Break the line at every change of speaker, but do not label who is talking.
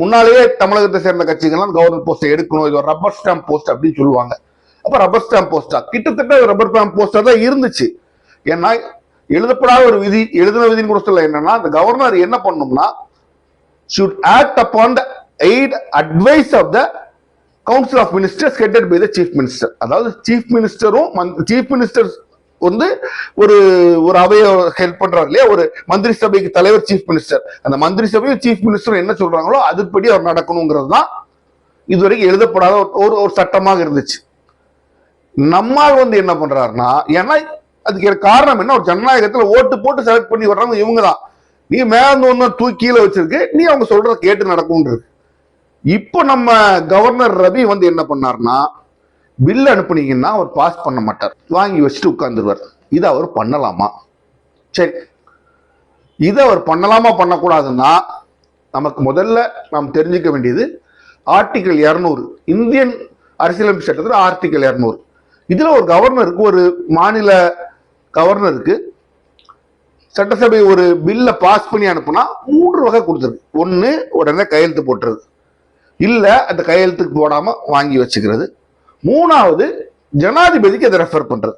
முன்னாலேயே தமிழகத்தை சேர்ந்த கட்சிகள்லாம் கவர்னர் போஸ்ட் எடுக்கணும் இது ஒரு ரப்பர் ஸ்டாம்ப் போஸ்ட் அப்படின்னு சொல்லுவாங்க. அப்ப ரப்பர் ஸ்டாம்ப் போஸ்டா கிட்டத்தட்ட ரப்பர் ஸ்டாம்ப் போஸ்டா தான் இருந்துச்சு. ஏன்னா எழுதப்படாத ஒரு விதி எழுதின விதின்னு கூட சொல்ல என்னன்னா அந்த கவர்னர் என்ன பண்ணணும்னா should act upon the aid advice of the council of ministers headed by the chief minister அதாவது சீஃப் மினிஸ்டரும் சீஃப் மினிஸ்டர் வந்து ஒரு ஒரு அவைய ஹெல்ப் பண்றாரு இல்லையா? ஒரு மந்திரி சபைக்கு தலைவர் சீஃப் மினிஸ்டர் அந்த மந்திரி சபையும் சீஃப் மினிஸ்டர் என்ன சொல்றாங்களோ அதுபடி அவர் நடக்கணுங்கிறது தான் இதுவரைக்கும் எழுதப்படாத ஒரு- ஒரு சட்டமாக இருந்துச்சு. நம்மால் வந்து என்ன பண்றாருன்னா ஏன்னா அதுக்கு காரணம் என்ன? ஒரு ஜனநாயகத்துல ஓட்டு போட்டு செலக்ட் பண்ணி வர்றவங்க இவங்க தான் நீ மேல ஒண்ணு தூக்கி கீழே வச்சிருக்கு நீ அவங்க சொல்றத கேட்டு நடக்கும்ன்றது. இப்போ நம்ம கவர்னர் ரவி வந்து என்ன பண்ணார்னா பில் அனுப்புனீங்கன்னா அவர் பாஸ் பண்ண மாட்டார். வாங்கி வச்சுட்டு உட்காந்துருவார் இதை அவர் பண்ணலாமா? சரி. இதை அவர் பண்ணலாமா பண்ணக்கூடாதுன்னா நமக்கு முதல்ல நாம் தெரிஞ்சுக்க வேண்டியது ஆர்டிகல் இரநூறு. இந்தியன் அரசியலமைப்பு சட்டத்தில் ஆர்டிகல் இரநூறு. இதில் ஒரு கவர்னருக்கு ஒரு மாநில கவர்னருக்கு சட்டசபை ஒரு பில்லை பாஸ் பண்ணி அனுப்புனா மூன்று வகை கொடுத்துருக்கு. ஒன்று உடனே கையெழுத்து போட்டுறது. இல்லை அந்த கையெழுத்துக்கு போடாமல் வாங்கி வச்சுக்கிறது. மூணாவது ஜனாதிபதிக்கு அதை ரெஃபர் பண்றது.